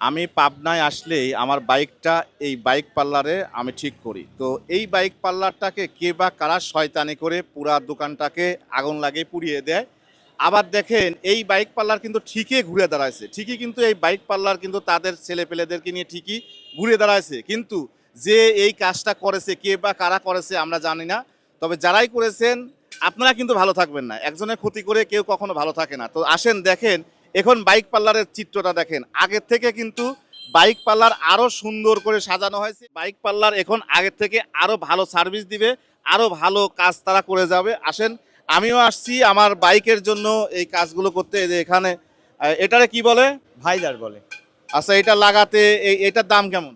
আমি পাবনায় আসলেই আমার বাইকটা এই বাইক পার্লারে আমি ঠিক করি। তো এই বাইক পার্লারটাকে কে বা কারা শয়তানি করে পুরা দোকানটাকে আগুন লাগিয়ে পুড়িয়ে দেয়। আবার দেখেন, এই বাইক পার্লার কিন্তু ঠিকই ঘুরে দাঁড়াইছে। ঠিকই কিন্তু এই বাইক পার্লার কিন্তু তাদের ছেলে পেলেদেরকে নিয়ে ঠিকই ঘুরে দাঁড়াইছে। কিন্তু যে এই কাজটা করেছে, কে বা কারা করেছে আমরা জানি না। তবে যারাই করেছেন, আপনারা কিন্তু ভালো থাকবেন না। একজনের ক্ষতি করে কেউ কখনো ভালো থাকে না। তো আসেন, দেখেন এখন বাইক পার্লারের চিত্রটা দেখেন। আগের থেকে কিন্তু বাইক পার্লার আরও সুন্দর করে সাজানো হয়েছে। বাইক পার্লার এখন আগের থেকে আরও ভালো সার্ভিস দিবে আরও ভালো কাজ তারা করে যাবে। আসেন আমিও আসছি আমার বাইকের জন্য এই কাজগুলো করতে। যে এখানে এটারে কি বলে? ভাইজার বলে। আচ্ছা এটা লাগাতে এই এটার দাম কেমন?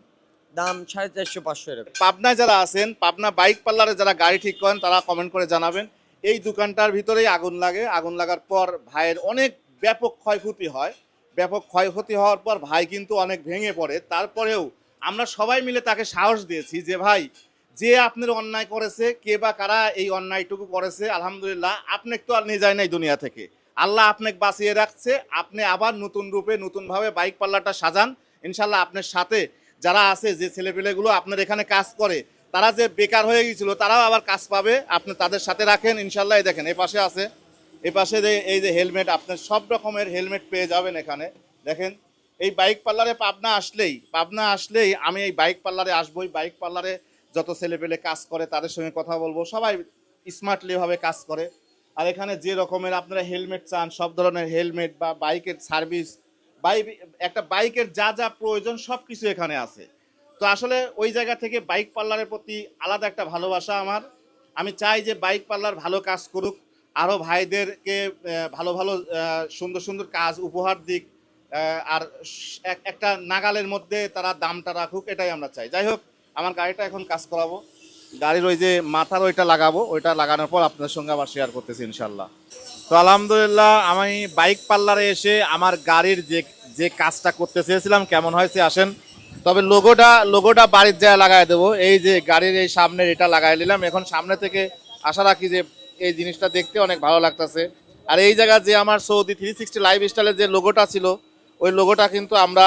দাম সাড়ে চারশো পাঁচশো এরকম। পাবনায় যারা আছেন পাবনা বাইক পার্লারে যারা গাড়ি ঠিক করেন তারা কমেন্ট করে জানাবেন। এই দোকানটার ভিতরেই আগুন লাগে। আগুন লাগার পর ভাইয়ের অনেক ব্যাপক ক্ষয়ক্ষতি হয়। ব্যাপক ক্ষয়ক্ষতি হওয়ার পর ভাই কিন্তু অনেক ভেঙে পড়ে। তারপরেও আমরা সবাই মিলে তাকে সাহস দিয়েছি যে, ভাই, যে আপনার অন্যায় করেছে, কে বা কারা এই অন্যায়টুকু করেছে, আলহামদুলিল্লাহ আপনাকে তো আর নিয়ে যায় নাই দুনিয়া থেকে। আল্লাহ আপনাকে বাঁচিয়ে রাখছে, আপনি আবার নতুন রূপে, নতুনভাবে বাইক পার্লারটা সাজান। ইনশাল্লাহ আপনার সাথে যারা আছে, যে ছেলেপেলেগুলো আপনার এখানে কাজ করে, তারা যে বেকার হয়ে গিয়েছিল, তারাও আবার কাজ পাবে। আপনি তাদের সাথে রাখেন ইনশাল্লাহ দেখেন এই পাশে আছে। এই পাশে যে এই যে হেলমেট, আপনার সব রকমের হেলমেট পেয়ে যাবেন এখানে। দেখেন, এই বাইক পার্লারে পাবনা আসলেই পাবনা আসলেই আমি এই বাইক পার্লারে আসবোই। বাইক পার্লারে যত ছেলেপেলে কাজ করে, তাদের সঙ্গে কথা বলব। সবাই স্মার্টলিভাবে কাজ করে। আর এখানে যে রকমের আপনারা হেলমেট চান, সব ধরনের হেলমেট বা বাইকের সার্ভিস, বাইক, একটা বাইকের যা যা প্রয়োজন সব কিছু এখানে আছে। তো আসলে ওই জায়গা থেকে বাইক পার্লারের প্রতি আলাদা একটা ভালোবাসা আমার। আমি চাই যে বাইক পার্লার ভালো কাজ করুক। আরও ভাইদেরকে ভালো ভালো সুন্দর সুন্দর কাজ, উপহার দিক আর এক- একটা নাগালের মধ্যে তারা দামটা রাখুক, এটাই আমরা চাই। যাই হোক, আমার গাড়িটা এখন কাজ করাবো। গাড়ির ওই যে মাথার ওইটা লাগাবো, ওইটা লাগানোর পর আপনাদের সঙ্গে আবার শেয়ার করতেছি ইনশাল্লাহ তো আলহামদুলিল্লাহ, আমি বাইক পার্লারে এসে আমার গাড়ির যে যে কাজটা করতে চেয়েছিলাম, কেমন হয়েছে আসেন। তবে লোগোটা লোগোটা বাড়ির জায়গায় লাগাই দেবো। এই যে গাড়ির এই সামনের এটা লাগাই নিলাম। এখন সামনে থেকে আশা রাখি যে এই জিনিসটা দেখতে অনেক ভালো লাগতেছে। আর এই জায়গা যে আমার সৌদি থ্রি সিক্সটি লাইফ স্টাইলের যে লোগোটা ছিল, ওই লোগোটা কিন্তু আমরা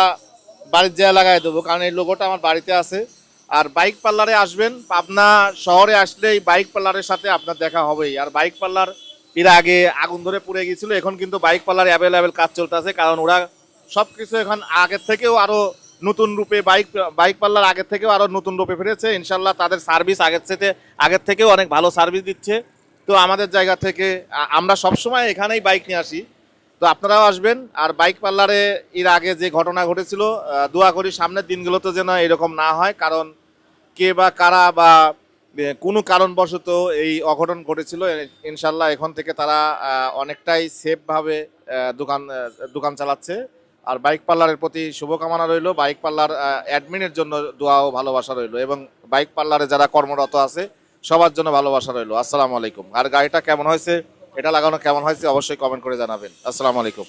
বাড়ির জায়গায় লাগাই দেবো, কারণ এই লোগোটা আমার বাড়িতে আছে। আর বাইক পার্লারে আসবেন, পাবনা শহরে আসলে এই বাইক পার্লারের সাথে আপনার দেখা হবেই। আর বাইক পার্লার এর আগে আগুন ধরে পুড়ে গিয়েছিল, এখন কিন্তু বাইক পার্লার অ্যাভেলেবেল কাজ চলতেছে, কারণ ওরা সব কিছু এখন আগের থেকেও আরও নতুন রূপে বাইক বাইক পার্লার আগের থেকেও আরও নতুন রূপে ফিরেছে। ইনশাল্লাহ তাদের সার্ভিস আগের থেকে, আগের থেকেও অনেক ভালো সার্ভিস দিচ্ছে। তো আমাদের জায়গা থেকে আমরা সবসময় এখানেই বাইক নিয়ে আসি। তো আপনারাও আসবেন, আর বাইক পার্লারে এর আগে যে ঘটনা ঘটেছিল দোয়া করি সামনের দিনগুলোতে যেন এরকম না হয়, কারণ কে বা কারা বা কোনো কারণবশত এই অঘটন ঘটেছিল। ইনশাল্লাহ এখন থেকে তারা অনেকটাই সেফভাবে দোকান দোকান চালাচ্ছে। আর বাইক পার্লারের প্রতি শুভকামনা রইল। বাইক পার্লার অ্যাডমিনের জন্য দোয়া ও ভালোবাসা রইল। এবং বাইক পার্লারে যারা কর্মরত আছে সবার জন্য ভালোবাসা রইল। আসসালামু আলাইকুম। আর গাড়িটা কেমন হয়েছে? এটা লাগানো কেমন হয়েছে? অবশ্যই কমেন্ট করে জানাবেন। আসসালামু আলাইকুম।